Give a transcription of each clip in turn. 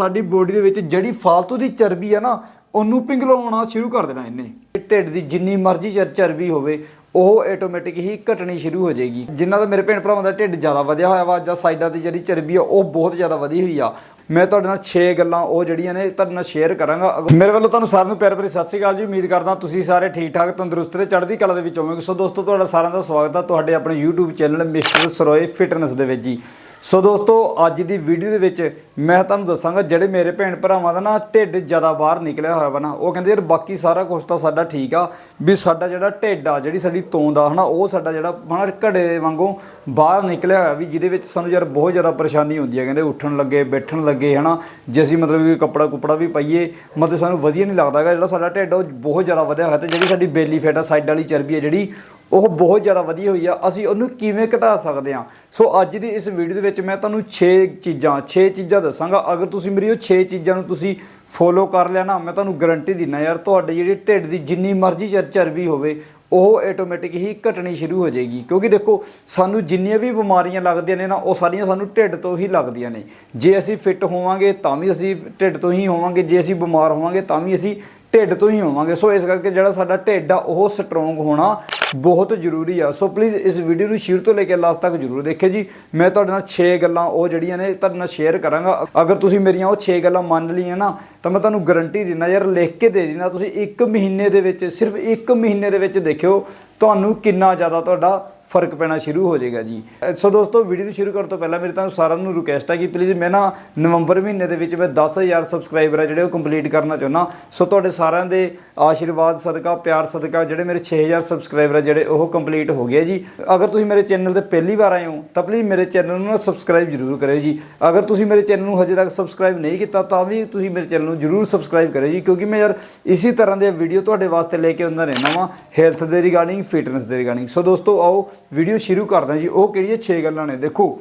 ਸਾਡੀ ਬੋਡੀ ਦੇ ਵਿੱਚ ਜਿਹੜੀ ਫਾਲਤੂ ਦੀ ਚਰਬੀ ਆ ਨਾ, ਉਹਨੂੰ ਪਿੰਗਲਾਉਣਾ ਸ਼ੁਰੂ ਕਰ ਦੇਣਾ ਇਹਨੇ। ਢਿੱਡ ਦੀ ਜਿੰਨੀ ਮਰਜ਼ੀ ਚਰ, ਚਰਬੀ ਹੋਵੇ, ਉਹ ਆਟੋਮੈਟਿਕ ਹੀ ਘਟਣੀ ਸ਼ੁਰੂ ਹੋ ਜਾਏਗੀ। ਜਿਨ੍ਹਾਂ ਦਾ ਮੇਰੇ ਭੈਣ ਭਰਾਵਾਂ ਦਾ ਢਿੱਡ ਜ਼ਿਆਦਾ ਵਧਿਆ ਹੋਇਆ ਵਾ, ਜਾਂ ਸਾਈਡਾਂ ਦੀ ਜਿਹੜੀ ਚਰਬੀ ਆ, ਉਹ ਬਹੁਤ ਜ਼ਿਆਦਾ ਵਧੀ ਹੋਈ ਆ। ਮੈਂ ਤੁਹਾਡੇ ਨਾਲ 6 ਗੱਲਾਂ ਉਹ ਜਿਹੜੀਆਂ ਨੇ ਤੁਹਾਡੇ ਨਾਲ ਸ਼ੇਅਰ ਕਰਾਂਗਾ। ਅਗ- ਮੇਰੇ ਵੱਲੋਂ ਤੁਹਾਨੂੰ ਸਾਰਿਆਂ ਨੂੰ ਪਿਆਰ ਭਰੀ ਸਤਿ ਸ਼੍ਰੀ ਅਕਾਲ ਜੀ, ਉਮੀਦ ਕਰਦਾ ਤੁਸੀਂ ਸਾਰੇ ਠੀਕ ਠਾਕ ਤੰਦਰੁਸਤ ਤੇ ਚੜ੍ਹਦੀ ਕਲਾ ਦੇ ਵਿੱਚ ਹੋਵੋਗੇ। ਸੋ ਦੋਸਤੋ, ਤੁਹਾਡਾ ਸਾਰਿਆਂ ਦਾ ਸਵਾਗਤ ਆ ਤੁਹਾਡੇ ਆਪਣੇ YouTube channel mister Saroye fitness ਦੇ ਵਿੱਚ ਜੀ। ਸੋ ਦੋਸਤੋ, ਅੱਜ ਦੀ ਵੀਡੀਓ ਦੇ ਵਿੱਚ ਮੈਂ ਤੁਹਾਨੂੰ ਦੱਸਾਂਗਾ, ਜਿਹੜੇ ਮੇਰੇ ਭੈਣ ਭਰਾਵਾਂ ਦਾ ਨਾ ਢਿੱਡ ਜ਼ਿਆਦਾ ਬਾਹਰ ਨਿਕਲਿਆ ਹੋਇਆ ਵਾ ਨਾ, ਉਹ ਕਹਿੰਦੇ ਯਾਰ ਬਾਕੀ ਸਾਰਾ ਕੁਝ ਤਾਂ ਸਾਡਾ ਠੀਕ ਆ, ਵੀ ਸਾਡਾ ਜਿਹੜਾ ਢਿੱਡ ਆ, ਜਿਹੜੀ ਸਾਡੀ ਤੋਂਦ ਆ ਹਨਾ, ਉਹ ਸਾਡਾ ਜਿਹੜਾ ਹਨਾ ਘੜੇ ਵਾਂਗੂ ਬਾਹਰ ਨਿਕਲਿਆ ਹੋਇਆ ਵੀ ਜਿਹਦੇ ਵਿੱਚ ਸਾਨੂੰ ਯਾਰ ਬਹੁਤ ਜ਼ਿਆਦਾ ਪਰੇਸ਼ਾਨੀ ਹੁੰਦੀ ਹੈ ਕਹਿੰਦੇ ਉੱਠਣ ਲੱਗੇ, ਬੈਠਣ ਲੱਗੇ ਹਨਾ, ਜੇ ਅਸੀਂ ਮਤਲਬ ਕਿ ਕੱਪੜਾ ਕੁਪੜਾ ਵੀ ਪਾਈਏ, ਮਤਲਬ ਸਾਨੂੰ ਵਧੀਆ ਨਹੀਂ ਲੱਗਦਾ ਹੈਗਾ, ਜਿਹੜਾ ਸਾਡਾ ਢਿੱਡ ਉਹ ਬਹੁਤ ਜ਼ਿਆਦਾ ਵਧਿਆ ਹੋਇਆ ਤੇ ਜਿਹੜੀ ਸਾਡੀ ਬੇਲੀ ਫੈਟ ਆ ਸਾਈਡ ਵਾਲੀ ਚਰਬੀ ਆ ਜਿਹੜੀ, ਉਹ ਬਹੁਤ ਜ਼ਿਆਦਾ ਵਧੀ ਹੋਈ ਆ, ਅਸੀਂ ਉਹਨੂੰ ਕਿਵੇਂ ਘਟਾ ਸਕਦੇ ਹਾਂ ਸੋ ਅੱਜ ਦੀ ਇਸ ਵੀਡੀਓ ਦੇ ਵਿੱਚ ਮੈਂ ਤੁਹਾਨੂੰ 6 ਚੀਜ਼ਾਂ 6 ਚੀਜ਼ਾਂ ਦੱਸਾਂਗਾ, ਅਗਰ ਤੁਸੀਂ ਮੇਰੀ ਉਹ 6 ਚੀਜ਼ਾਂ ਨੂੰ ਤੁਸੀਂ ਫੋਲੋ ਕਰ ਲਿਆ ਨਾ, ਮੈਂ ਤੁਹਾਨੂੰ ਗਾਰੰਟੀ ਦਿੰਨਾ ਯਾਰ, ਤੁਹਾਡੇ ਜਿਹੜੀ ਢਿੱਡ ਦੀ ਜਿੰਨੀ ਮਰਜ਼ੀ ਚਰ, ਚਰਬੀ ਹੋਵੇ, ਉਹ ਆਟੋਮੈਟਿਕ ਹੀ ਘਟਣੀ ਸ਼ੁਰੂ ਹੋ ਜਾਏਗੀ। ਕਿਉਂਕਿ ਦੇਖੋ, ਸਾਨੂੰ ਜਿੰਨੀਆਂ ਵੀ ਬਿਮਾਰੀਆਂ ਲੱਗਦੀਆਂ ਨੇ ਨਾ, ਉਹ ਸਾਰੀਆਂ ਸਾਨੂੰ ਢਿੱਡ ਤੋਂ ਹੀ ਲੱਗਦੀਆਂ ਨੇ। ਜੇ ਅਸੀਂ ਫਿੱਟ ਹੋਵਾਂਗੇ, ਤਾਂ ਵੀ ਅਸੀਂ ਢਿੱਡ ਤੋਂ ਹੀ ਹੋਵਾਂਗੇ, ਜੇ ਅਸੀਂ ਬਿਮਾਰ ਹੋਵਾਂਗੇ, ਤਾਂ ਵੀ ਅਸੀਂ ਢਿੱਡ ਤੋਂ ਹੀ ਹੋਵਾਂਗੇ। ਸੋ ਇਸ ਕਰਕੇ ਜਿਹੜਾ ਸਾਡਾ ਢਿੱਡ ਆ, ਉਹ ਸਟਰੋਂਗ ਹੋਣਾ ਬਹੁਤ ਜ਼ਰੂਰੀ ਆ। ਸੋ ਪਲੀਜ਼ ਇਸ ਵੀਡੀਓ ਨੂੰ ਸ਼ੁਰੂ ਤੋਂ ਲੈ ਕੇ ਲਾਸਟ ਤੱਕ ਜ਼ਰੂਰ ਦੇਖਿਓ ਜੀ। ਮੈਂ ਤੁਹਾਡੇ ਨਾਲ 6 ਗੱਲਾਂ ਉਹ ਜਿਹੜੀਆਂ ਨੇ ਤੁਹਾਡੇ ਨਾਲ ਸ਼ੇਅਰ ਕਰਾਂਗਾ। ਅਗਰ ਤੁਸੀਂ ਮੇਰੀਆਂ ਉਹ 6 ਗੱਲਾਂ ਮੰਨ ਲਈਆਂ ਨਾ, ਤਾਂ ਮੈਂ ਤੁਹਾਨੂੰ ਗਾਰੰਟੀ ਦਿੰਦਾ ਯਾਰ, ਲਿਖ ਕੇ ਦੇ ਦਿੰਦਾ। ਤੁਸੀਂ 1 ਮਹੀਨੇ ਦੇ ਵਿੱਚ, ਸਿਰਫ 1 ਮਹੀਨੇ ਦੇ ਵਿੱਚ ਦੇਖਿਓ ਤੁਹਾਨੂੰ ਕਿੰਨਾ ਜ਼ਿਆਦਾ ਤੁਹਾਡਾ ਫ਼ਰਕ ਪੈਣਾ ਸ਼ੁਰੂ ਹੋ ਜਾਏਗਾ ਜੀ। ਸੋ ਦੋਸਤੋ ਵੀਡੀਓ ਨੂੰ ਸ਼ੁਰੂ ਕਰਨ ਤੋਂ ਪਹਿਲਾਂ ਮੇਰੇ ਤੁਹਾਨੂੰ ਸਾਰਿਆਂ ਨੂੰ ਰਿਕੁਐਸਟ ਹੈ ਕਿ ਪਲੀਜ਼ ਮੈਂ ਨਾ ਨਵੰਬਰ ਮਹੀਨੇ ਦੇ ਵਿੱਚ ਮੈਂ 10000 ਸਬਸਕ੍ਰਾਈਬਰ ਆ ਜਿਹੜੇ ਉਹ ਕੰਪਲੀਟ ਕਰਨਾ ਚਾਹੁੰਦਾ। ਸੋ ਤੁਹਾਡੇ ਸਾਰਿਆਂ ਦੇ ਆਸ਼ੀਰਵਾਦ ਸਦਕਾ, ਪਿਆਰ ਸਦਕਾ ਜਿਹੜੇ ਮੇਰੇ 6000 ਸਬਸਕ੍ਰਾਈਬਰ ਆ ਜਿਹੜੇ ਉਹ ਕੰਪਲੀਟ ਹੋ ਗਏ ਜੀ। ਅਗਰ ਤੁਸੀਂ ਮੇਰੇ ਚੈਨਲ ਤੇ ਪਹਿਲੀ ਵਾਰ ਆਏ ਹੋ, ਤਾਂ ਪਲੀਜ਼ ਮੇਰੇ ਚੈਨਲ ਨੂੰ ਨਾ ਸਬਸਕ੍ਰਾਈਬ ਜ਼ਰੂਰ ਕਰਿਓ ਜੀ। ਅਗਰ ਤੁਸੀਂ ਮੇਰੇ ਚੈਨਲ ਨੂੰ ਹਜੇ ਤੱਕ ਸਬਸਕ੍ਰਾਈਬ ਨਹੀਂ ਕੀਤਾ, ਤਾਂ ਵੀ ਤੁਸੀਂ ਮੇਰੇ ਚੈਨਲ ਨੂੰ ਜ਼ਰੂਰ ਸਬਸਕ੍ਰਾਈਬ ਕਰਿਓ ਜੀ, ਕਿਉਂਕਿ ਮੈਂ ਯਾਰ ਇਸੇ ਤਰ੍ਹਾਂ ਦੇ ਵੀਡੀਓ ਤੁਹਾਡੇ ਵਾਸਤੇ ਲੈ ਕੇ ਆਉਂਦਾ ਰਹਿਣਾ ਵਾਂ। ਹੈਲਥ ਦੇ ਰਿਗਾਰਡਿੰਗ ਫਿਟਨੈਸ ਦੇ ਰਿਗਾਰਡਿੰਗ ਸੋ ਦੋਸਤੋ, ਆਓ ਵੀਡੀਓ ਸ਼ੁਰੂ ਕਰਦੇ ਹਾਂ ਜੀ। ਉਹ ਕਿਹੜੀਆਂ 6 ਗੱਲਾਂ ਨੇ। ਦੇਖੋ,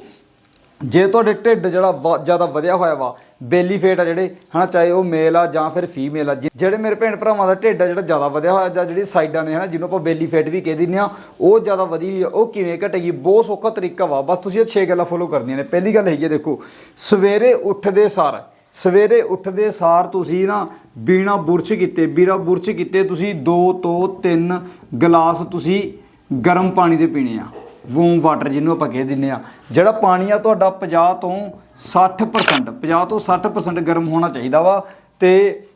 ਜੇ ਤੁਹਾਡੇ ਢਿੱਡ ਜਿਹੜਾ ਵਾ- ਜ਼ਿਆਦਾ ਵਧਿਆ ਹੋਇਆ ਵਾ ਬੇਲੀ ਫੇਟ ਆ ਜਿਹੜੇ, ਹਨਾ, ਚਾਹੇ ਉਹ ਮੇਲ ਆ ਜਾਂ ਫਿਰ ਫੀਮੇਲ ਆ, ਜਿ- ਜਿਹੜੇ ਮੇਰੇ ਭੈਣ ਭਰਾਵਾਂ ਦਾ ਢਿੱਡ ਆ ਜਿਹੜਾ ਜ਼ਿਆਦਾ ਵਧਿਆ ਹੋਇਆ ਜਾਂ ਜਿਹੜੀ ਸਾਈਡਾਂ ਨੇ, ਹਨਾ, ਜਿਹਨੂੰ ਆਪਾਂ ਬੇਲੀ ਫੇਟ ਵੀ ਕਹਿ ਦਿੰਦੇ ਆ ਉਹ ਜ਼ਿਆਦਾ ਵਧੀ ਹੋਈ ਆ, ਉਹ ਕਿਵੇਂ ਘਟੇਗੀ? ਬਹੁਤ ਸੌਖਾ ਤਰੀਕਾ ਵਾ। ਬਸ ਤੁਸੀਂ ਇਹ 6 ਗੱਲਾਂ ਫੋਲੋ ਕਰਨੀਆਂ ਨੇ। ਪਹਿਲੀ ਗੱਲ ਹੈਗੀ ਹੈ ਦੇਖੋ, ਸਵੇਰੇ ਉੱਠਦੇ ਸਾਰ ਸਵੇਰੇ ਉੱਠਦੇ ਸਾਰ ਤੁਸੀਂ ਨਾ ਬਿਨਾ ਬੁਰਸ਼ ਕੀਤੇ ਬਿਨਾ ਬੁਰਸ਼ ਕੀਤੇ, ਤੁਸੀਂ 2 ਤੋਂ 3 ਗਲਾਸ ਤੁਸੀਂ ਗਰਮ ਪਾਣੀ ਦੇ ਪੀਣੇ ਆ। ਵੋਮ ਵਾਟਰ ਜਿਹਨੂੰ ਆਪਾਂ ਕਹਿ ਦਿੰਨੇ ਆ। ਜਿਹੜਾ ਪਾਣੀ ਆ ਤੁਹਾਡਾ 50 ਤੋਂ 60% 50 ਤੋਂ 60% ਗਰਮ ਹੋਣਾ ਚਾਹੀਦਾ ਵਾ ਤੇ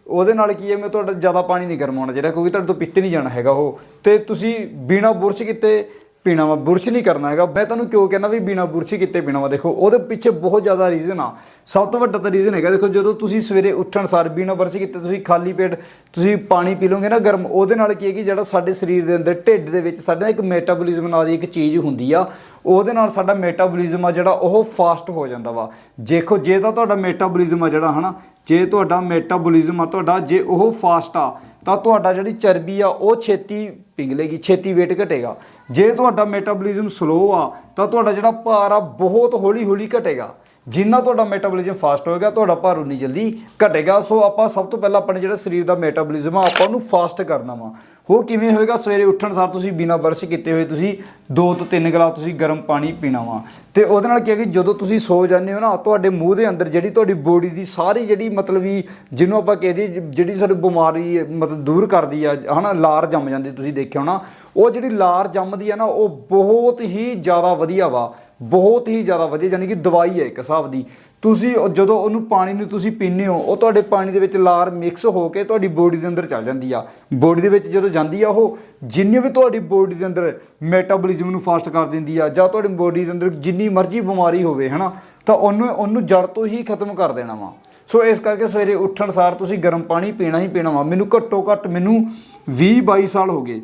ਉਹਦੇ ਨਾਲ ਕੀ ਹੈ ਮੈਂ ਤੁਹਾਡਾ ਜ਼ਿਆਦਾ ਪਾਣੀ ਨਹੀਂ ਗਰਮ ਹੋਣਾ ਚਾਹੀਦਾ ਕਿਉਂਕਿ ਤੁਹਾਡੇ ਤੋਂ ਪੀਤੇ ਨਹੀਂ ਜਾਣਾ ਹੈਗਾ ਉਹ। ਤੇ ਤੁਸੀਂ ਬਿਨਾ ਬੁਰਸ਼ ਕੀਤੇ ਪੀਣਾ ਵਾ, ਬੁਰਸ਼ ਨਹੀਂ ਕਰਨਾ ਹੈਗਾ। ਮੈਂ ਤੁਹਾਨੂੰ ਕਿਉਂ ਕਹਿੰਦਾ ਵੀ ਬਿਨਾ ਬੁਰਸ਼ ਕੀਤੇ ਪੀਣਾ ਵਾ? ਦੇਖੋ, ਉਹਦੇ ਪਿੱਛੇ ਬਹੁਤ ਜ਼ਿਆਦਾ ਰੀਜ਼ਨ ਆ। ਸਭ ਤੋਂ ਵੱਡਾ ਤਾਂ ਰੀਜ਼ਨ ਹੈਗਾ, ਦੇਖੋ, ਜਦੋਂ ਤੁਸੀਂ ਸਵੇਰੇ ਉੱਠਣ ਸਾਰ ਬਿਨਾ ਬੁਰਸ਼ ਕੀਤੇ ਤੁਸੀਂ ਖਾਲੀ ਪੇਟ ਤੁਸੀਂ ਪਾਣੀ ਪੀ ਲਓਗੇ ਨਾ ਗਰਮ, ਉਹਦੇ ਨਾਲ ਕੀ ਹੈ ਕਿ ਜਿਹੜਾ ਸਾਡੇ ਸਰੀਰ ਦੇ ਅੰਦਰ ਢਿੱਡ ਦੇ ਵਿੱਚ ਸਾਡਾ ਇੱਕ ਮੈਟਾਬੋਲਿਜ਼ਮ ਨਾਂ ਦੀ ਇੱਕ ਚੀਜ਼ ਹੁੰਦੀ ਆ, ਉਹਦੇ ਨਾਲ ਸਾਡਾ ਮੈਟਾਬੋਲਿਜ਼ਮ ਆ ਜਿਹੜਾ ਉਹ ਫਾਸਟ ਹੋ ਜਾਂਦਾ ਵਾ। ਦੇਖੋ, ਜੇ ਤਾਂ ਤੁਹਾਡਾ ਮੈਟਾਬੋਲਿਜ਼ਮ ਆ ਜਿਹੜਾ, ਹਨਾ, ਜੇ ਤੁਹਾਡਾ ਮੈਟਾਬੋਲਿਜ਼ਮ ਆ ਤੁਹਾਡਾ, ਜੇ ਉਹ ਫਾਸਟ ਆ ਤਾਂ ਤੁਹਾਡਾ ਜਿਹੜੀ ਚਰਬੀ ਆ, ਉਹ ਛੇਤੀ ਪਿਘਲੇਗੀ, ਛੇਤੀ weight ਘਟੇਗਾ। ਜੇ ਤੁਹਾਡਾ ਮੈਟਾਬੋਲਿਜ਼ਮ ਸਲੋ ਆ, ਤਾਂ ਤੁਹਾਡਾ ਜਿਹੜਾ ਭਾਰ ਆ, ਬਹੁਤ ਹੌਲੀ ਹੌਲੀ ਘਟੇਗਾ। ਜਿੰਨਾ ਤੁਹਾਡਾ ਮੈਟਾਬੋਲਿਜ਼ਮ ਫਾਸਟ ਹੋਏਗਾ, ਤੁਹਾਡਾ ਭਾਰ ਉਨੀ ਜਲਦੀ ਘਟੇਗਾ। ਸੋ ਆਪਾਂ ਸਭ ਤੋਂ ਪਹਿਲਾਂ ਆਪਣੇ ਜਿਹੜਾ ਸਰੀਰ ਦਾ ਮੈਟਾਬੋਲਿਜ਼ਮ ਆ, ਆਪਾਂ ਉਹਨੂੰ ਫਾਸਟ ਕਰਨਾ ਵਾ। ਉਹ ਕਿਵੇਂ ਹੋਏਗਾ? ਸਵੇਰੇ ਉੱਠਣ ਸਾਰ ਤੁਸੀਂ ਬਿਨਾਂ ਬਰਸ਼ ਕੀਤੇ ਹੋਏ ਤੁਸੀਂ 2 ਤੋਂ 3 ਗਲਾਸ ਤੁਸੀਂ ਗਰਮ ਪਾਣੀ ਪੀਣਾ ਵਾ। ਤੇ ਉਹਦੇ ਨਾਲ ਕੀ ਹੈ ਕਿ ਜਦੋਂ ਤੁਸੀਂ ਸੋ ਜਾਂਦੇ ਹੋ ਨਾ, ਤੁਹਾਡੇ ਮੂੰਹ ਦੇ ਅੰਦਰ ਜਿਹੜੀ ਤੁਹਾਡੀ ਬੋਡੀ ਦੀ ਸਾਰੀ ਜਿਹੜੀ ਮਤਲਬ ਵੀ ਜਿਹਨੂੰ ਆਪਾਂ ਕਹਦੇ ਜਿਹੜੀ ਸਾਡੀ ਬਿਮਾਰੀ ਮਤਲਬ ਦੂਰ ਕਰਦੀ ਆ, ਹਨਾ, ਲਾਰ ਜੰਮ ਜਾਂਦੀ ਤੁਸੀਂ ਦੇਖਿਆ ਹੋਣਾ। ਉਹ ਜਿਹੜੀ ਲਾਰ ਜੰਮਦੀ ਆ ਨਾ, ਉਹ ਬਹੁਤ ਹੀ ਜ਼ਿਆਦਾ ਵਧੀਆ ਵਾ। ਬਹੁਤ ਹੀ ਜ਼ਿਆਦਾ ਵਧੀਆ ਯਾਨੀ ਕਿ ਦਵਾਈ ਹੈ ਇੱਕ ਹਿਸਾਬ ਦੀ। ਤੁਸੀਂ ਜਦੋਂ ਉਹਨੂੰ ਪਾਣੀ ਨੂੰ ਤੁਸੀਂ ਪੀਂਦੇ ਹੋ, ਉਹ ਤੁਹਾਡੇ ਪਾਣੀ ਦੇ ਵਿੱਚ ਲਾਰ ਮਿਕਸ ਹੋ ਕੇ ਤੁਹਾਡੀ ਬੋਡੀ ਦੇ ਅੰਦਰ ਚੱਲ ਜਾਂਦੀ ਆ। ਬੋਡੀ ਦੇ ਵਿੱਚ ਜਦੋਂ ਜਾਂਦੀ ਆ ਉਹ, ਜਿੰਨੇ ਵੀ ਤੁਹਾਡੀ ਬੋਡੀ ਦੇ ਅੰਦਰ ਮੈਟਾਬੋਲਿਜ਼ਮ ਨੂੰ ਫਾਸਟ ਕਰ ਦਿੰਦੀ ਆ, ਜਾਂ ਤੁਹਾਡੀ ਬੋਡੀ ਦੇ ਅੰਦਰ ਜਿੰਨੀ ਮਰਜ਼ੀ ਬਿਮਾਰੀ ਹੋਵੇ, ਹਨਾ, ਤਾਂ ਉਹਨੂੰ ਉਹਨੂੰ ਜੜ ਤੋਂ ਹੀ ਖਤਮ ਕਰ ਦੇਣਾ ਵਾ। ਸੋ ਇਸ ਕਰਕੇ ਸਵੇਰੇ ਉੱਠਣ ਸਾਰ ਤੁਸੀਂ ਗਰਮ ਪਾਣੀ ਪੀਣਾ ਹੀ ਪੀਣਾ ਵਾ। ਮੈਨੂੰ ਘੱਟੋ ਘੱਟ ਮੈਨੂੰ 20 22 ਸਾਲ ਹੋ ਗਏ।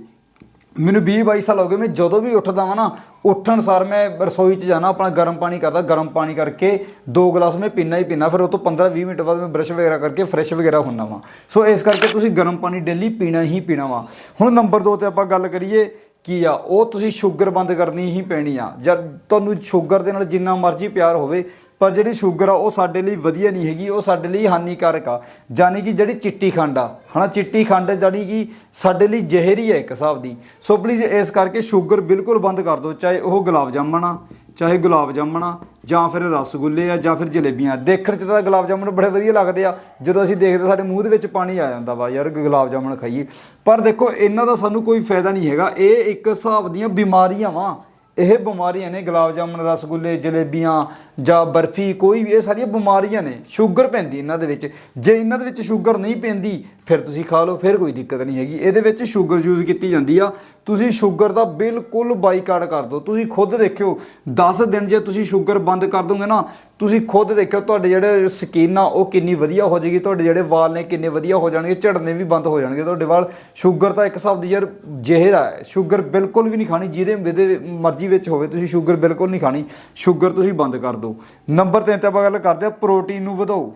ਮੈਨੂੰ 20 22 ਸਾਲ ਹੋ ਗਏ, ਮੈਂ ਜਦੋਂ ਵੀ ਉੱਠਦਾ ਵਾਂ ਨਾ, ਉੱਠਣ ਸਾਰ ਮੈਂ ਰਸੋਈ 'ਚ ਜਾਣਾ, ਆਪਣਾ ਗਰਮ ਪਾਣੀ ਕਰਦਾ, ਗਰਮ ਪਾਣੀ ਕਰਕੇ ਦੋ ਗਲਾਸ ਮੈਂ ਪੀਣਾ ਹੀ ਪੀਣਾ ਫਿਰ ਉਹ ਤੋਂ 15 20 ਮਿੰਟ ਬਾਅਦ ਮੈਂ ਬ੍ਰਸ਼ ਵਗੈਰਾ ਕਰਕੇ ਫਰੈਸ਼ ਵਗੈਰਾ ਹੁੰਦਾ ਵਾਂ। ਸੋ ਇਸ ਕਰਕੇ ਤੁਸੀਂ ਗਰਮ ਪਾਣੀ ਡੇਲੀ ਪੀਣਾ ਹੀ ਪੀਣਾ ਵਾ। ਹੁਣ ਨੰਬਰ 2 ਤੇ ਆਪਾਂ ਗੱਲ ਕਰੀਏ, ਕੀ ਆ, ਉਹ ਤੁਸੀਂ ਸ਼ੂਗਰ ਬੰਦ ਕਰਨੀ ਹੀ ਪੈਣੀ ਆ। ਜਦ ਤੁਹਾਨੂੰ ਸ਼ੂਗਰ ਦੇ ਨਾਲ ਜਿੰਨਾ ਮਰਜ਼ੀ ਪਿਆਰ ਹੋਵੇ ਪਰ ਜਿਹੜੀ ਸ਼ੂਗਰ ਆ, ਉਹ ਸਾਡੇ ਲਈ ਵਧੀਆ ਨਹੀਂ ਹੈਗੀ, ਉਹ ਸਾਡੇ ਲਈ ਹਾਨੀਕਾਰਕ ਆ। ਯਾਨੀ ਕਿ ਜਿਹੜੀ ਚਿੱਟੀ ਖੰਡ ਆ, ਹਨਾ, ਚਿੱਟੀ ਖੰਡ ਜਿਹੜੀ ਕਿ ਸਾਡੇ ਲਈ ਜ਼ਹਿਰੀ ਹੈ ਇੱਕ ਹਿਸਾਬ ਦੀ। ਸੋ ਪਲੀਜ਼ ਇਸ ਕਰਕੇ ਸ਼ੂਗਰ ਬਿਲਕੁਲ ਬੰਦ ਕਰ ਦਿਓ, ਚਾਹੇ ਉਹ ਗੁਲਾਬ ਜਾਮਣ ਆ, ਚਾਹੇ ਗੁਲਾਬ ਜਾਮਣਾ ਜਾਂ ਫਿਰ ਰਸਗੁੱਲੇ ਆ, ਜਾਂ ਫਿਰ ਜਲੇਬੀਆਂ ਦੇਖਣ 'ਚ ਤਾਂ ਗੁਲਾਬ ਜਾਮਣ ਬੜੇ ਵਧੀਆ ਲੱਗਦੇ ਆ, ਜਦੋਂ ਅਸੀਂ ਦੇਖਦੇ ਸਾਡੇ ਮੂੰਹ ਦੇ ਵਿੱਚ ਪਾਣੀ ਆ ਜਾਂਦਾ ਵਾ, ਯਾਰ ਗੁਲਾਬ ਜਾਮਣ ਖਾਈਏ। ਪਰ ਦੇਖੋ, ਇਹਨਾਂ ਦਾ ਸਾਨੂੰ ਕੋਈ ਫਾਇਦਾ ਨਹੀਂ ਹੈਗਾ। ਇਹ ਇੱਕ ਹਿਸਾਬ ਦੀਆਂ ਬਿਮਾਰੀਆਂ ਵਾ। ਇਹ ਬਿਮਾਰੀਆਂ ਨੇ ਗੁਲਾਬ ਜਾਮਣ, ਰਸਗੁੱਲੇ, ਜਲੇਬੀਆਂ ਜਾਂ ਬਰਫੀ, ਕੋਈ ਵੀ, ਇਹ ਸਾਰੀਆਂ ਬਿਮਾਰੀਆਂ ਨੇ, ਸ਼ੂਗਰ ਪੈਂਦੀ ਇਹਨਾਂ ਦੇ ਵਿੱਚ। ਜੇ ਇਹਨਾਂ ਦੇ ਵਿੱਚ ਸ਼ੂਗਰ ਨਹੀਂ ਪੈਂਦੀ, ਫਿਰ ਤੁਸੀਂ ਖਾ ਲਓ, ਫਿਰ ਕੋਈ ਦਿੱਕਤ ਨਹੀਂ ਹੈਗੀ। ਇਹਦੇ ਵਿੱਚ ਸ਼ੂਗਰ ਯੂਜ਼ ਕੀਤੀ ਜਾਂਦੀ ਆ। ਤੁਸੀਂ ਸ਼ੂਗਰ ਦਾ ਬਿਲਕੁਲ ਬਾਈਕਾਟ ਕਰ ਦਿਓ। ਤੁਸੀਂ ਖੁਦ ਦੇਖਿਓ 10 ਦਿਨ ਜੇ ਤੁਸੀਂ ਸ਼ੂਗਰ ਬੰਦ ਕਰ ਦੋਗੇ ਨਾ, ਤੁਸੀਂ ਖੁਦ ਦੇਖਿਓ, ਤੁਹਾਡੇ ਜਿਹੜੇ ਸਕਿਨ ਆ, ਉਹ ਕਿੰਨੀ ਵਧੀਆ ਹੋ ਜਾਏਗੀ। ਤੁਹਾਡੇ ਜਿਹੜੇ ਵਾਲ ਨੇ, ਕਿੰਨੇ ਵਧੀਆ ਹੋ ਜਾਣਗੇ। ਝੜਨੇ ਵੀ ਬੰਦ ਹੋ ਜਾਣਗੇ ਤੁਹਾਡੇ ਵਾਲ। ਸ਼ੂਗਰ ਤਾਂ ਇੱਕ ਹਿਸਾਬ ਦੀ ਯਾਰ ਜ਼ਹਿਰ ਆ। ਸ਼ੂਗਰ ਬਿਲਕੁਲ ਵੀ ਨਹੀਂ ਖਾਣੀ, ਜਿਹਦੇ ਜਿਹਦੇ ਮਰਜ਼ੀ ਵਿੱਚ ਹੋਵੇ, ਤੁਸੀਂ ਸ਼ੂਗਰ ਬਿਲਕੁਲ ਨਹੀਂ ਖਾਣੀ। ਸ਼ੂਗਰ ਤੁਸੀਂ ਬੰਦ ਕਰ ਦਿਓ। ਨੰਬਰ 3 ਤੇ ਆਪਾਂ ਗੱਲ ਕਰਦੇ ਆ ਪ੍ਰੋਟੀਨ ਨੂੰ ਵਧਾਓ।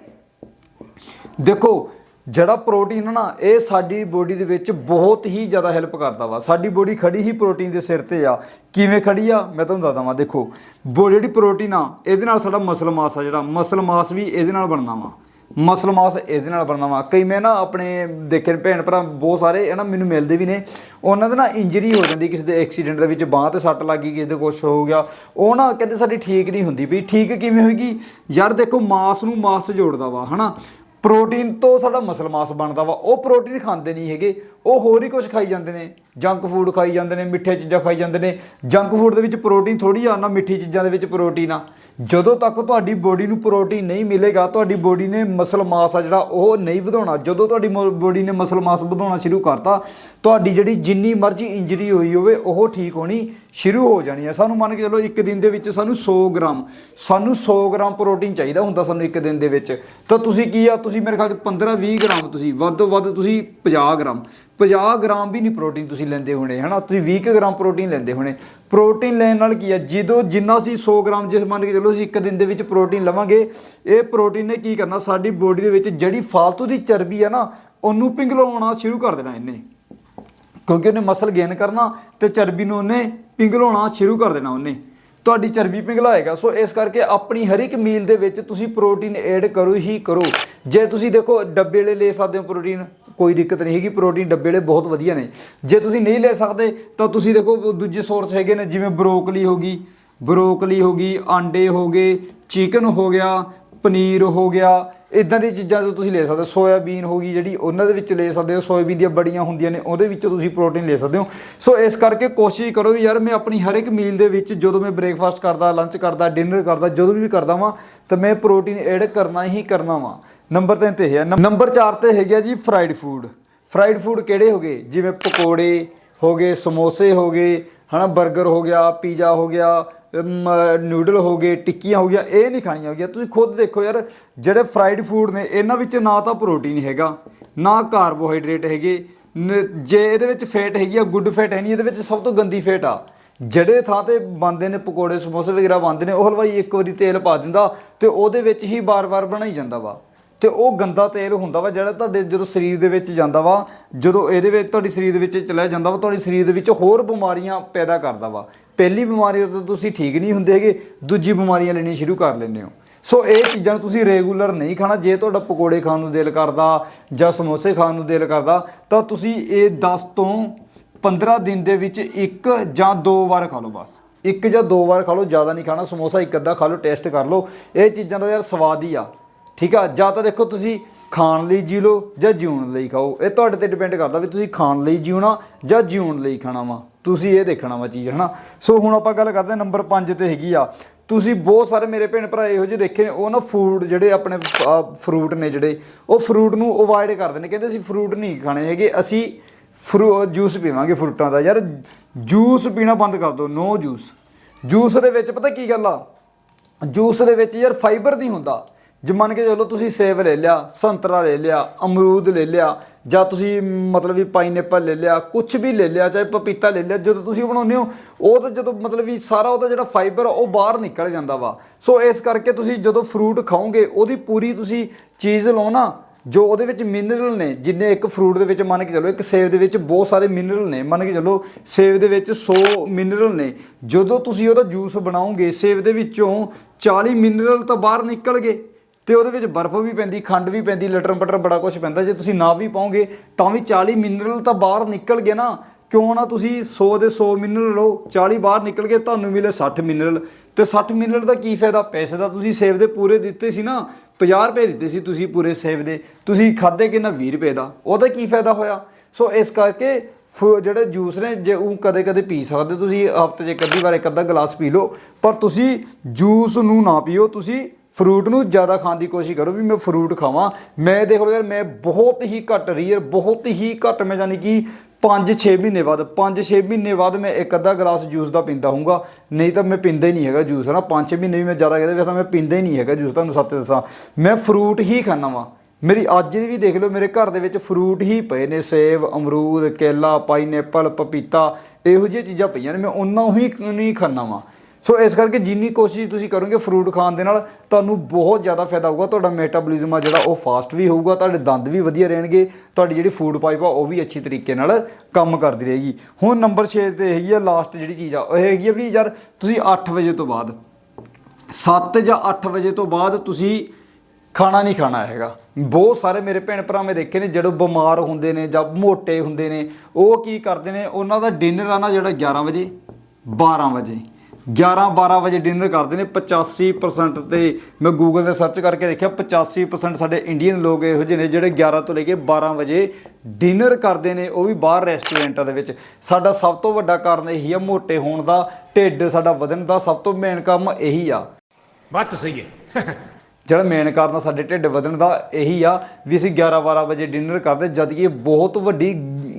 ਦੇਖੋ, ਜਿਹੜਾ ਪ੍ਰੋਟੀਨ ਆ ਨਾ, ਇਹ ਸਾਡੀ ਬੋਡੀ ਦੇ ਵਿੱਚ ਬਹੁਤ ਹੀ ਜ਼ਿਆਦਾ ਹੈਲਪ ਕਰਦਾ ਵਾ। ਸਾਡੀ ਬੋਡੀ ਖੜੀ ਹੀ ਪ੍ਰੋਟੀਨ ਦੇ ਸਿਰ ਤੇ ਆ। ਕਿਵੇਂ ਖੜੀ ਆ? ਮੈਂ ਤੁਹਾਨੂੰ ਦੱਸਦਾ ਵਾਂ, ਦੇਖੋ ਜਿਹੜੀ ਪ੍ਰੋਟੀਨ ਆ, ਇਹਦੇ ਨਾਲ ਸਾਡਾ ਮਸਲ ਮਾਸ ਆ ਜਿਹੜਾ। ਮਸਲ ਮਾਸ ਵੀ ਇਹਦੇ ਨਾਲ ਬਣਦਾ ਵਾ। ਮਸਲ ਮਾਸ ਇਹਦੇ ਨਾਲ ਬਣਨਾ ਵਾ। ਕਈ ਮੈਂ ਨਾ ਆਪਣੇ ਦੇਖੇ ਨੇ ਭੈਣ ਭਰਾ ਬਹੁਤ ਸਾਰੇ, ਇਹ ਨਾ ਮੈਨੂੰ ਮਿਲਦੇ ਵੀ ਨੇ। ਉਹਨਾਂ ਦੇ ਨਾ ਇੰਜਰੀ ਹੋ ਜਾਂਦੀ ਕਿਸੇ ਦੇ ਐਕਸੀਡੈਂਟ ਦੇ ਵਿੱਚ, ਬਾਂਹ ਤੇ ਸੱਟ ਲੱਗ ਗਈ, ਕਿਸੇ ਦੇ ਕੁਛ ਹੋ ਗਿਆ। ਉਹ ਨਾ ਕਹਿੰਦੇ ਸਾਡੀ ਠੀਕ ਨਹੀਂ ਹੁੰਦੀ ਵੀ ਠੀਕ ਕਿਵੇਂ ਹੋਏਗੀ? ਯਾਰ ਦੇਖੋ, ਮਾਸ ਨੂੰ ਮਾਸ ਜੋੜਦਾ ਵਾ, ਹਨਾ? ਪ੍ਰੋਟੀਨ ਤੋਂ ਸਾਡਾ ਮਸਲ ਮਾਸ ਬਣਦਾ ਵਾ। ਉਹ ਪ੍ਰੋਟੀਨ ਖਾਂਦੇ ਨਹੀਂ ਹੈਗੇ। ਉਹ ਹੋਰ ਹੀ ਕੁਝ ਖਾਈ ਜਾਂਦੇ ਨੇ। ਜੰਕ ਫੂਡ ਖਾਈ ਜਾਂਦੇ ਨੇ ਮਿੱਠੇ ਚੀਜ਼ਾਂ ਖਾਈ ਜਾਂਦੇ ਨੇ। ਜੰਕ ਫੂਡ ਦੇ ਵਿੱਚ ਪ੍ਰੋਟੀਨ ਥੋੜੀ ਆ, ਨਾ ਮਿੱਠੀ ਚੀਜ਼ਾਂ ਦੇ ਵਿੱਚ ਪ੍ਰੋਟੀਨ ਆ। ਜਦੋਂ ਤੱਕ ਤੁਹਾਡੀ ਬੋਡੀ ਨੂੰ ਪ੍ਰੋਟੀਨ ਨਹੀਂ ਮਿਲੇਗਾ, ਤੁਹਾਡੀ ਬੋਡੀ ਨੇ ਮਸਲ ਮਾਸ ਆ ਜਿਹੜਾ, ਉਹ ਨਹੀਂ ਵਧਾਉਣਾ। ਜਦੋਂ ਤੁਹਾਡੀ ਬੋਡੀ ਨੇ ਮਸਲ ਮਾਸ ਵਧਾਉਣਾ ਸ਼ੁਰੂ ਕਰਤਾ, ਤੁਹਾਡੀ ਜਿਹੜੀ ਜਿੰਨੀ ਮਰਜ਼ੀ ਇੰਜਰੀ ਹੋਈ ਹੋਵੇ, ਉਹ ਠੀਕ ਹੋਣੀ ਸ਼ੁਰੂ ਹੋ ਜਾਣੀ ਹੈ ਸਾਨੂੰ ਮੰਨ ਕੇ ਚਲੋ, ਇੱਕ ਦਿਨ ਦੇ ਵਿੱਚ ਸਾਨੂੰ 100 ਗ੍ਰਾਮ, ਸਾਨੂੰ 100 ਗ੍ਰਾਮ ਪ੍ਰੋਟੀਨ ਚਾਹੀਦਾ ਹੁੰਦਾ ਸਾਨੂੰ ਇੱਕ ਦਿਨ ਦੇ ਵਿੱਚ। ਤਾਂ ਤੁਸੀਂ ਕੀ ਆ, ਤੁਸੀਂ ਮੇਰੇ ਖਿਆਲ 'ਚ 15 20 ਗ੍ਰਾਮ ਤੁਸੀਂ, ਵੱਧ ਤੋਂ ਵੱਧ ਤੁਸੀਂ 50 ਗ੍ਰਾਮ। 50 ਗ੍ਰਾਮ ਵੀ ਨਹੀਂ ਪ੍ਰੋਟੀਨ ਤੁਸੀਂ ਲੈਂਦੇ ਹੋਣੇ, ਹਨਾ? ਤੁਸੀਂ 20 ਕੁ ਗ੍ਰਾਮ ਪ੍ਰੋਟੀਨ ਲੈਂਦੇ ਹੋਣੇ। ਪ੍ਰੋਟੀਨ ਲੈਣ ਨਾਲ ਕੀ ਆ, ਜਦੋਂ ਜਿੰਨਾ ਅਸੀਂ 100 ਗ੍ਰਾਮ ਜਿਸ ਮੰਨ ਕੇ ਚਲੋ ਅਸੀਂ ਇੱਕ ਦਿਨ ਦੇ ਵਿੱਚ ਪ੍ਰੋਟੀਨ ਲਵਾਂਗੇ। ਇਹ ਪ੍ਰੋਟੀਨ ਨੇ ਕੀ ਕਰਨਾ, ਸਾਡੀ ਬੋਡੀ ਦੇ ਵਿੱਚ ਜਿਹੜੀ ਫਾਲਤੂ ਦੀ ਚਰਬੀ ਹੈ ਨਾ, ਉਹਨੂੰ ਪਿਘਲਾਉਣਾ ਸ਼ੁਰੂ ਕਰ ਦੇਣਾ ਇਹਨੇ। ਕਿਉਂਕਿ ਉਹਨੇ ਮਸਲ ਗੇਨ ਕਰਨਾ ਤੇ ਚਰਬੀ ਨੂੰ ਉਹਨੇ ਪਿਘਲਾਉਣਾ ਸ਼ੁਰੂ ਕਰ ਦੇਣਾ ਉਹਨੇ। ਤੁਹਾਡੀ ਚਰਬੀ ਪਿਘਲਾਏਗਾ ਸੋ ਇਸ ਕਰਕੇ ਆਪਣੀ ਹਰ ਇੱਕ ਮੀਲ ਦੇ ਵਿੱਚ ਤੁਸੀਂ ਪ੍ਰੋਟੀਨ ਐਡ ਕਰੋ ਹੀ ਕਰੋ। ਜੇ ਤੁਸੀਂ ਦੇਖੋ, ਡੱਬੇ ਵਾਲੇ ਲੈ ਸਕਦੇ ਹੋ ਪ੍ਰੋਟੀਨ ਕੋਈ ਦਿੱਕਤ ਨਹੀਂ ਹੈਗੀ। ਪ੍ਰੋਟੀਨ ਡੱਬੇ ਵਾਲੇ ਬਹੁਤ ਵਧੀਆ ਨੇ। ਜੇ ਤੁਸੀਂ ਨਹੀਂ ਲੈ ਸਕਦੇ, ਤਾਂ ਤੁਸੀਂ ਦੇਖੋ, ਦੂਜੇ ਸੋਰਸ ਹੈਗੇ ਨੇ, ਜਿਵੇਂ ਬਰੋਕਲੀ ਹੋ ਗਈ ਬਰੋਕਲੀ ਹੋ ਗਈ, ਆਂਡੇ ਹੋ ਗਏ, ਚਿਕਨ ਹੋ ਗਿਆ, ਪਨੀਰ ਹੋ ਗਿਆ। ਇਦਾਂ ਦੀਆਂ ਚੀਜ਼ਾਂ ਤੋਂ ਤੁਸੀਂ ਲੈ ਸਕਦੇ ਹੋ। ਸੋਇਆਬੀਨ ਹੋ ਗਈ ਜਿਹੜੀ ਉਹਨਾਂ ਦੇ ਵਿੱਚ ਲੈ ਸਕਦੇ ਹੋ। ਸੋਇਆਬੀਨ ਦੀਆਂ ਬੜੀਆਂ ਹੁੰਦੀਆਂ ਨੇ, ਉਹਦੇ ਵਿੱਚੋਂ ਤੁਸੀਂ ਪ੍ਰੋਟੀਨ ਲੈ ਸਕਦੇ ਹੋ। ਸੋ ਇਸ ਕਰਕੇ ਕੋਸ਼ਿਸ਼ ਕਰੋ ਵੀ ਯਾਰ, ਮੈਂ ਆਪਣੀ ਹਰ ਇੱਕ ਮੀਲ ਦੇ ਵਿੱਚ ਜਦੋਂ ਮੈਂ ਬ੍ਰੇਕਫਾਸਟ ਕਰਦਾ, ਲੰਚ ਕਰਦਾ, ਡਿਨਰ ਕਰਦਾ, ਜਦੋਂ ਵੀ ਕਰਦਾ ਵਾਂ, ਤਾਂ ਮੈਂ ਪ੍ਰੋਟੀਨ ਐਡ ਕਰਨਾ ਹੀ ਕਰਨਾ ਵਾਂ। ਨੰਬਰ 3 ਤੇ ਹੈ। ਨੰਬਰ 4 ਤੇ ਹੈਗਾ ਜੀ ਫਰਾਈਡ ਫੂਡ। ਫਰਾਈਡ ਫੂਡ ਕਿਹੜੇ ਹੋਗੇ ਜਿਵੇਂ ਪਕੌੜੇ ਹੋ ਗਏ, ਸਮੋਸੇ ਹੋ ਗਏ, ਹਨਾ 버ਗਰ ਹੋ ਗਿਆ, ਪੀਜ਼ਾ ਹੋ ਗਿਆ ਨੂਡਲ ਹੋ ਗਏ, ਟਿੱਕੀਆਂ ਹੋ ਗਈਆਂ, ਇਹ ਨਹੀਂ ਖਾਣੀਆਂ ਹੋ ਗਿਆ ਤੁਸੀਂ ਖੁਦ ਦੇਖੋ ਯਾਰ, ਜਿਹੜੇ ਫਰਾਈਡ ਫੂਡ ਨੇ, ਇਹਨਾਂ ਵਿੱਚ ਨਾ ਤਾਂ ਪ੍ਰੋਟੀਨ ਹੈਗਾ, ਨਾ ਕਾਰਬੋਹਾਈਡਰੇਟ ਹੈਗੇ। ਨ- ਜੇ ਇਹਦੇ ਵਿੱਚ ਫੈਟ ਹੈਗੀ ਆ ਗੁੱਡ ਫੈਟ ਹੈ ਨਹੀਂ, ਇਹਦੇ ਵਿੱਚ ਸਭ ਤੋਂ ਗੰਦੀ ਫੈਟ ਆ। ਜਿਹੜੇ ਥਾਂ ਤੇ ਬੰਦੇ ਨੇ ਪਕੌੜੇ, ਸਮੋਸੇ ਵਗੈਰਾ ਬੰਦੇ ਨੇ, ਉਹ ਹਲਵਾਈ ਇੱਕ ਵਾਰੀ ਤੇਲ ਪਾ ਦਿੰਦਾ ਤੇ ਉਹਦੇ ਵਿੱਚ ਹੀ ਬਾਰ-ਬਾਰ ਬਣਾਈ ਜਾਂਦਾ ਵਾ। ਤੇ ਉਹ ਗੰਦਾ ਤੇਲ ਹੁੰਦਾ ਵਾ ਜਿਹੜਾ ਤੁਹਾਡੇ ਜਦੋਂ ਸਰੀਰ ਦੇ ਵਿੱਚ ਜਾਂਦਾ ਵਾ, ਜਦੋਂ ਇਹਦੇ ਵਿੱਚ, ਤੁਹਾਡੀ ਸਰੀਰ ਦੇ ਵਿੱਚ ਚਲਾ ਜਾਂਦਾ ਵਾ, ਤੁਹਾਡੇ ਸਰੀਰ ਦੇ ਵਿੱਚ ਹੋਰ ਬਿਮਾਰੀਆਂ ਪੈਦਾ ਕਰਦਾ ਵਾ। ਪਹਿਲੀ ਬਿਮਾਰੀ ਤੋਂ ਤੁਸੀਂ ਠੀਕ ਨਹੀਂ ਹੁੰਦੇ ਹੈਗੇ, ਦੂਜੀ ਬਿਮਾਰੀਆਂ ਲੈਣੀਆਂ ਸ਼ੁਰੂ ਕਰ ਲੈਂਦੇ ਹੋ। ਸੋ ਇਹ ਚੀਜ਼ਾਂ ਨੂੰ ਤੁਸੀਂ ਰੈਗੂਲਰ ਨਹੀਂ ਖਾਣਾ, ਜੇ ਤੁਹਾਡਾ ਪਕੌੜੇ ਖਾਣ ਨੂੰ ਦਿਲ ਕਰਦਾ ਜਾਂ ਸਮੋਸੇ ਖਾਣ ਨੂੰ ਦਿਲ ਕਰਦਾ, ਤਾਂ ਤੁਸੀਂ ਇਹ 10 ਤੋਂ 15 ਦਿਨ ਦੇ ਵਿੱਚ ਇੱਕ ਜਾਂ ਦੋ ਵਾਰ ਖਾ ਲਓ ਬਸ। ਇੱਕ ਜਾਂ ਦੋ ਵਾਰ ਖਾ ਲਓ, ਜ਼ਿਆਦਾ ਨਹੀਂ ਖਾਣਾ, ਸਮੋਸਾ ਇੱਕ ਅੱਧਾ ਖਾ ਲਓ, ਟੇਸਟ ਕਰ ਲਓ। ਇਹ ਚੀਜ਼ਾਂ ਦਾ ਯਾਰ ਸਵਾਦ ਹੀ ਆ। ਠੀਕ ਆ? ਜਾਂ ਤਾਂ ਦੇਖੋ ਤੁਸੀਂ ਖਾਣ ਲਈ ਜੀ ਲਓ ਜਾਂ ਜਿਉਣ ਲਈ ਖਾਓ। ਇਹ ਤੁਹਾਡੇ ਤੇ ਡਿਪੈਂਡ ਕਰਦਾ ਵੀ ਤੁਸੀਂ ਖਾਣ ਲਈ ਜਿਉਣਾ ਜਾਂ ਜਿਉਣ ਲਈ ਖਾਣਾ ਵਾ। ਤੁਸੀਂ ਇਹ ਦੇਖਣਾ ਵਾ ਚੀਜ਼, ਹਨਾ? ਸੋ ਹੁਣ ਆਪਾਂ ਗੱਲ ਕਰਦੇ ਹਾਂ ਨੰਬਰ 5 ਤੇ ਹੈਗੀ ਆ। ਤੁਸੀਂ ਬਹੁਤ ਸਾਰੇ ਮੇਰੇ ਭੈਣ ਭਰਾ ਇਹੋ ਜਿਹੇ ਦੇਖੇ ਨੇ ਉਹ ਨਾ ਫੂਡ ਜਿਹੜੇ ਆਪਣੇ ਫਰੂਟ ਨੇ ਜਿਹੜੇ, ਉਹ ਫਰੂਟ ਨੂੰ ਅਵੋਇਡ ਕਰਦੇ ਨੇ। ਕਹਿੰਦੇ ਅਸੀਂ ਫਰੂਟ ਨਹੀਂ ਖਾਣੇ ਹੈਗੇ, ਅਸੀਂ ਫਰੂ ਜੂਸ ਪੀਵਾਂਗੇ ਫਰੂਟਾਂ ਦਾ। ਯਾਰ ਜੂਸ ਪੀਣਾ ਬੰਦ ਕਰ ਦਿਓ ਨੋ ਜੂਸ ਜੂਸ ਦੇ ਵਿੱਚ ਪਤਾ ਕੀ ਗੱਲ ਆ? ਜੂਸ ਦੇ ਵਿੱਚ ਯਾਰ ਫਾਈਬਰ ਨਹੀਂ ਹੁੰਦਾ। ਜੇ ਮੰਨ ਕੇ ਚਲੋ ਤੁਸੀਂ ਸੇਬ ਲੈ ਲਿਆ, ਸੰਤਰਾ ਲੈ ਲਿਆ, ਅਮਰੂਦ ਲੈ ਲਿਆ, ਜਾਂ ਤੁਸੀਂ ਮਤਲਬ ਵੀ ਪਾਈਨਐਪਲ ਲੈ ਲਿਆ ਕੁਝ ਵੀ ਲੈ ਲਿਆ, ਚਾਹੇ ਪਪੀਤਾ ਲੈ ਲਿਆ, ਜਦੋਂ ਤੁਸੀਂ ਬਣਾਉਂਦੇ ਹੋ, ਉਹ ਤਾਂ ਜਦੋਂ ਮਤਲਬ ਵੀ ਸਾਰਾ ਉਹਦਾ ਜਿਹੜਾ ਫਾਈਬਰ ਉਹ ਬਾਹਰ ਨਿਕਲ ਜਾਂਦਾ ਵਾ। ਸੋ ਇਸ ਕਰਕੇ ਤੁਸੀਂ ਜਦੋਂ ਫਰੂਟ ਖਾਓਗੇ, ਉਹਦੀ ਪੂਰੀ ਤੁਸੀਂ ਚੀਜ਼ ਲਓ ਨਾ, ਜੋ ਉਹਦੇ ਵਿੱਚ ਮਿਨਰਲ ਨੇ, ਜਿੰਨੇ ਇੱਕ ਫਰੂਟ ਦੇ ਵਿੱਚ ਮੰਨ ਕੇ ਚੱਲੋ, ਇੱਕ ਸੇਬ ਦੇ ਵਿੱਚ ਬਹੁਤ ਸਾਰੇ ਮਿਨਰਲ ਨੇ, ਮੰਨ ਕੇ ਚੱਲੋ, ਸੇਬ ਦੇ ਵਿੱਚ 100 ਮਿਨਰਲ ਨੇ, ਜਦੋਂ ਤੁਸੀਂ ਉਹਦਾ ਜੂਸ ਬਣਾਓਗੇ, ਸੇਬ ਦੇ ਵਿੱਚੋਂ 40 ਮਿਨਰਲ ਤਾਂ ਬਾਹਰ ਨਿਕਲ ਗਏ। ਤੇ ਉਹਦੇ ਵਿੱਚ ਬਰਫ਼ ਵੀ ਪੈਂਦੀ, ਖੰਡ ਵੀ ਪੈਂਦੀ ਲਟਰ ਪਟਰ ਬੜਾ ਕੁਝ ਪੈਂਦਾ। ਜੇ ਤੁਸੀਂ ਨਾ ਵੀ ਪਾਓਗੇ, ਤਾਂ ਵੀ 40 ਮਿਨਰਲ ਤਾਂ ਬਾਹਰ ਨਿਕਲ ਗਏ ਨਾ। ਕਿਉਂ ਨਾ ਤੁਸੀਂ 100 ਦੇ 100 ਮਿਨਰਲ ਲਓ 40 ਬਾਹਰ ਨਿਕਲ ਗਏ, ਤੁਹਾਨੂੰ ਮਿਲੇ 60 ਮਿਨਰਲ ਤੇ 60 ਮਿਨਰਲ ਦਾ ਕੀ ਫਾਇਦਾ? ਪੈਸੇ ਦਾ ਤੁਸੀਂ ਸੇਵ ਦੇ ਪੂਰੇ ਦਿੱਤੇ ਸੀ ਨਾ 50 ਰੁਪਏ ਦਿੱਤੇ ਸੀ ਤੁਸੀਂ ਪੂਰੇ ਸੇਵ ਦੇ। ਤੁਸੀਂ ਖਾਦੇ ਕਿੰਨਾ? 20 ਰੁਪਏ ਦਾ। ਉਹਦਾ ਕੀ ਫਾਇਦਾ ਹੋਇਆ? ਸੋ ਇਸ ਕਰਕੇ ਫ- ਜਿਹੜੇ ਜੂਸ ਨੇ, ਜੇ ਉਹ ਕਦੇ ਕਦੇ ਪੀ ਸਕਦੇ ਤੁਸੀਂ, ਹਫ਼ਤੇ 'ਚ ਇੱਕ ਅੱਧੀ ਵਾਰ ਇੱਕ ਅੱਧਾ ਗਲਾਸ ਪੀ ਲਓ। ਪਰ ਤੁਸੀਂ ਜੂਸ ਨੂੰ ਨਾ ਪੀਓ, ਤੁਸੀਂ ਫਰੂਟ ਨੂੰ ਜ਼ਿਆਦਾ ਖਾਣ ਦੀ ਕੋਸ਼ਿਸ਼ ਕਰੋ ਵੀ ਮੈਂ ਫਰੂਟ ਖਾਵਾਂ। ਮੈਂ ਦੇਖ ਲਓ ਯਾਰ, ਮੈਂ ਬਹੁਤ ਹੀ ਘੱਟ ਰੀਅਰ, ਬਹੁਤ ਹੀ ਘੱਟ ਮੈਂ ਯਾਨੀ ਕਿ 5-6 ਮਹੀਨੇ ਬਾਅਦ 5-6 ਮਹੀਨੇ ਬਾਅਦ ਮੈਂ ਇੱਕ ਅੱਧਾ ਗਲਾਸ ਜੂਸ ਦਾ ਪੀਂਦਾ ਹੂੰਗਾ ਨਹੀਂ ਤਾਂ ਮੈਂ ਪੀਂਦਾ ਹੀ ਨਹੀਂ ਹੈਗਾ ਜੂਸ ਹੈ ਨਾ 5-6 ਮਹੀਨੇ ਵੀ ਮੈਂ ਜ਼ਿਆਦਾ ਕਹਿੰਦਾ, ਵੈਸੇ ਮੈਂ ਪੀਂਦਾ ਹੀ ਨਹੀਂ ਹੈਗਾ ਜੂਸ, ਤੁਹਾਨੂੰ ਸੱਚ ਦੱਸਾਂ। ਮੈਂ ਫਰੂਟ ਹੀ ਖਾਣਾ ਵਾਂ। ਮੇਰੀ ਅੱਜ ਵੀ ਦੇਖ ਲਓ, ਮੇਰੇ ਘਰ ਦੇ ਵਿੱਚ ਫਰੂਟ ਹੀ ਪਏ ਨੇ, ਸੇਬ, ਅਮਰੂਦ, ਕੇਲਾ, ਪਾਈਨੈਪਲ, ਪਪੀਤਾ, ਇਹੋ ਜਿਹੀਆਂ ਚੀਜ਼ਾਂ ਪਈਆਂ ਨੇ, ਮੈਂ ਉਹਨਾਂ ਹੀ ਨਹੀਂ ਖਾਣਾ ਵਾਂ। ਸੋ ਇਸ ਕਰਕੇ ਜਿੰਨੀ ਕੋਸ਼ਿਸ਼ ਤੁਸੀਂ ਕਰੋਗੇ ਫਰੂਟ ਖਾਣ ਦੇ ਨਾਲ, ਤੁਹਾਨੂੰ ਬਹੁਤ ਜ਼ਿਆਦਾ ਫਾਇਦਾ ਹੋਊਗਾ। ਤੁਹਾਡਾ ਮੈਟਾਬੋਲਿਜ਼ਮ ਆ ਜਿਹੜਾ, ਉਹ ਫਾਸਟ ਵੀ ਹੋਊਗਾ, ਤੁਹਾਡੇ ਦੰਦ ਵੀ ਵਧੀਆ ਰਹਿਣਗੇ, ਤੁਹਾਡੀ ਜਿਹੜੀ ਫੂਡ ਪਾਈਪ ਆ, ਉਹ ਵੀ ਅੱਛੀ ਤਰੀਕੇ ਨਾਲ ਕੰਮ ਕਰਦੀ ਰਹੇਗੀ। ਹੁਣ ਨੰਬਰ 6 ਤੇ ਹੈਗੀ ਆ ਲਾਸਟ ਜਿਹੜੀ ਚੀਜ਼ ਆ, ਉਹ ਹੈਗੀ ਆ ਵੀ ਯਾਰ ਤੁਸੀਂ 8 ਵਜੇ ਤੋਂ ਬਾਅਦ 7 ਜਾਂ 8 ਵਜੇ ਤੋਂ ਬਾਅਦ ਤੁਸੀਂ ਖਾਣਾ ਨਹੀਂ ਖਾਣਾ ਹੈਗਾ। ਬਹੁਤ ਸਾਰੇ ਮੇਰੇ ਭੈਣ ਭਰਾ ਮੈਂ ਦੇਖੇ ਨੇ, ਜਦੋਂ ਬਿਮਾਰ ਹੁੰਦੇ ਨੇ ਜਾਂ ਮੋਟੇ ਹੁੰਦੇ ਨੇ, ਉਹ ਕੀ ਕਰਦੇ ਨੇ, ਉਹਨਾਂ ਦਾ ਡਿਨਰ ਆ ਨਾ ਜਿਹੜਾ 11 ਵਜੇ 12 ਵਜੇ। 11-12 ਵਜੇ ਡਿਨਰ ਕਰਦੇ ਨੇ 85% ਤੇ ਮੈਂ ਗੂਗਲ ਤੇ ਸਰਚ ਕਰਕੇ ਦੇਖਿਆ 85% ਸਾਡੇ ਇੰਡੀਅਨ ਲੋਕ ਇਹੋ ਜਿਹੇ ਨੇ ਜਿਹੜੇ 11 ਤੋਂ ਲੈ ਕੇ 12 ਵਜੇ ਡਿਨਰ ਕਰਦੇ ਨੇ ਉਹ ਵੀ ਬਾਹਰ ਰੈਸਟੋਰੈਂਟਾਂ ਦੇ ਵਿੱਚ। ਸਾਡਾ ਸਭ ਤੋਂ ਵੱਡਾ ਕਾਰਨ ਇਹੀ ਆ ਮੋਟੇ ਹੋਣ ਦਾ ਢਿੱਡ ਸਾਡਾ ਵਧਣ ਦਾ ਸਭ ਤੋਂ ਮੇਨ ਕੰਮ ਇਹੀ ਆ। ਬਾਤ ਸਹੀ ਹੈ। ਜਿਹੜਾ ਮੇਨ ਕਾਰਨ ਆ ਸਾਡੇ ਢਿੱਡ ਵਧਣ ਦਾ ਇਹੀ ਆ ਵੀ ਅਸੀਂ 11-12 ਵਜੇ ਡਿਨਰ ਕਰਦੇ ਜਦ ਕਿ ਇਹ ਬਹੁਤ ਵੱਡੀ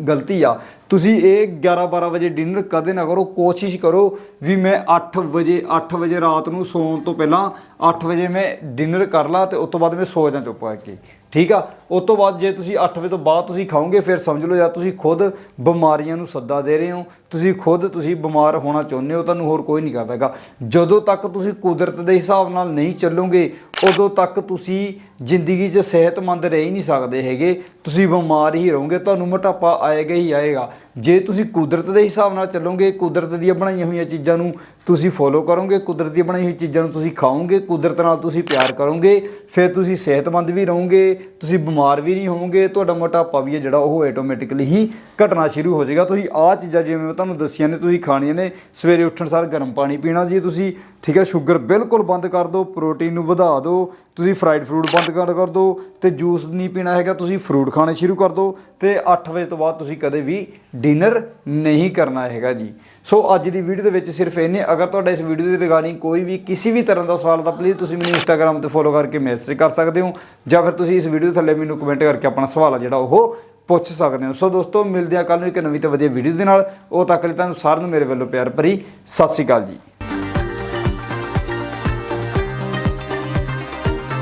ਗਲਤੀ ਆ। ਤੁਸੀਂ ਇਹ 11 12 ਵਜੇ ਡਿਨਰ ਕਦੇ ਨਾ ਕਰੋ, ਕੋਸ਼ਿਸ਼ ਕਰੋ ਵੀ ਮੈਂ 8 ਵਜੇ 8 ਵਜੇ ਰਾਤ ਨੂੰ ਸੌਣ ਤੋਂ ਪਹਿਲਾਂ 8 ਵਜੇ ਮੈਂ ਡਿਨਰ ਕਰ ਲਾਂ ਤੇ ਉਸ ਤੋਂ ਬਾਅਦ ਮੈਂ ਸੌ ਜਾਂ ਚੁੱਪ ਕਰਕੇ। ਠੀਕ ਆ? ਉਸ ਤੋਂ ਬਾਅਦ ਜੇ ਤੁਸੀਂ 8 ਵਜੇ ਤੋਂ ਬਾਅਦ ਤੁਸੀਂ ਖਾਓਗੇ, ਫਿਰ ਸਮਝ ਲਓ ਜਾਂ ਤੁਸੀਂ ਖੁਦ ਬਿਮਾਰੀਆਂ ਨੂੰ ਸੱਦਾ ਦੇ ਰਹੇ ਹੋ। ਤੁਸੀਂ ਖੁਦ ਤੁਸੀਂ ਬਿਮਾਰ ਹੋਣਾ ਚਾਹੁੰਦੇ ਹੋ, ਤੁਹਾਨੂੰ ਹੋਰ ਕੋਈ ਨਹੀਂ ਕਰਦਾ ਹੈਗਾ। ਜਦੋਂ ਤੱਕ ਤੁਸੀਂ ਕੁਦਰਤ ਦੇ ਹਿਸਾਬ ਨਾਲ ਨਹੀਂ ਚੱਲੋਗੇ ਉਦੋਂ ਤੱਕ ਤੁਸੀਂ ਜ਼ਿੰਦਗੀ 'ਚ ਸਿਹਤਮੰਦ ਰਹਿ ਹੀ ਨਹੀਂ ਸਕਦੇ ਹੈਗੇ। ਤੁਸੀਂ ਬਿਮਾਰ ਹੀ ਰਹੋਗੇ, ਤੁਹਾਨੂੰ ਮੋਟਾਪਾ ਆਏਗਾ ਹੀ ਆਏਗਾ। ਜੇ ਤੁਸੀਂ ਕੁਦਰਤ ਦੇ ਹਿਸਾਬ ਨਾਲ ਚੱਲੋਗੇ, ਕੁਦਰਤ ਦੀਆਂ ਬਣਾਈਆਂ ਹੋਈਆਂ ਚੀਜ਼ਾਂ ਨੂੰ ਤੁਸੀਂ ਫੋਲੋ ਕਰੋਗੇ, ਕੁਦਰਤ ਦੀ ਬਣਾਈ ਹੋਈ ਚੀਜ਼ਾਂ ਨੂੰ ਤੁਸੀਂ ਖਾਓਗੇ, ਕੁਦਰਤ ਨਾਲ ਤੁਸੀਂ ਪਿਆਰ ਕਰੋਗੇ, ਫਿਰ ਤੁਸੀਂ ਸਿਹਤਮੰਦ ਵੀ ਰਹੋਗੇ, ਤੁਸੀਂ ਬਿਮਾਰ ਵੀ ਨਹੀਂ ਹੋਵੋਗੇ, ਤੁਹਾਡਾ ਮੋਟਾਪਾ ਵੀ ਹੈ ਜਿਹੜਾ ਉਹ ਆਟੋਮੈਟਿਕਲੀ ਹੀ ਘਟਣਾ ਸ਼ੁਰੂ ਹੋ ਜਾਏਗਾ। ਤੁਸੀਂ ਆਹ ਚੀਜ਼ਾਂ ਜਿਵੇਂ ਮੈਂ ਤੁਹਾਨੂੰ ਦੱਸੀਆਂ ਨੇ, ਤੁਸੀਂ ਖਾਣੀਆਂ ਨੇ, ਸਵੇਰੇ ਉੱਠਣ ਸਾਰ ਗਰਮ ਪਾਣੀ ਪੀਣਾ ਜੀ ਤੁਸੀਂ, ਠੀਕ ਹੈ, ਸ਼ੂਗਰ ਬਿਲਕੁਲ ਬੰਦ ਕਰ ਦਿਓ, ਪ੍ਰੋਟੀਨ ਨੂੰ ਵਧਾ ਦਿਓ ਤੁਸੀਂ ਫਰਾਈਡ ਫਰੂਟ ਬੰਦ ਕਰ ਕਰ ਦਿਓ ਤੇ ਜੂਸ ਨਹੀਂ ਪੀਣਾ ਹੈਗਾ, ਤੁਸੀਂ ਫਰੂਟ ਖਾਣੇ ਸ਼ੁਰੂ ਕਰ ਦਿਓ ਤੇ 8 ਵਜੇ ਤੋਂ ਬਾਅਦ ਤੁਸੀਂ ਕਦੇ ਵੀ ਡਿਨਰ ਨਹੀਂ ਕਰਨਾ ਹੈਗਾ ਜੀ। ਸੋ ਅੱਜ ਦੀ ਵੀਡੀਓ ਦੇ ਵਿੱਚ ਸਿਰਫ ਇਹਨੇ ਅਗਰ ਤੁਹਾਡਾ ਇਸ ਵੀਡੀਓ ਦੇ ਰਿਗਾਰਡਿੰਗ ਕੋਈ ਵੀ ਕਿਸੇ ਵੀ ਤਰ੍ਹਾਂ ਦਾ ਸਵਾਲ ਤਾਂ ਪਲੀਜ਼ ਤੁਸੀਂ ਮੈਨੂੰ ਇੰਸਟਾਗ੍ਰam ਤੇ ਫੋਲੋ ਕਰਕੇ ਮੈਸੇਜ ਕਰ ਸਕਦੇ ਹੋ ਜਾਂ ਫਿਰ ਤੁਸੀਂ ਇਸ ਵੀਡੀਓ ਦੇ ਥੱਲੇ ਮੈਨੂੰ ਕਮੈਂਟ ਕਰਕੇ ਆਪਣਾ ਸਵਾਲ ਆ ਜਿਹੜਾ ਉਹ ਪੁੱਛ ਸਕਦੇ ਹੋ। ਸੋ ਦੋਸਤੋ, ਮਿਲਦੇ ਆ ਕੱਲ ਨੂੰ ਇੱਕ ਨਵੀਂ ਤੇ ਵਧੀਆ ਵੀਡੀਓ ਦੇ ਨਾਲ। ਉਹ ਤੱਕ ਲਈ ਤੁਹਾਨੂੰ ਸਾਰਿਆਂ ਨੂੰ ਮੇਰੇ ਵੱਲੋਂ ਪਿਆਰ ਭਰੀ ਸਤਿ ਸ਼੍ਰੀ ਅਕਾਲ ਜੀ।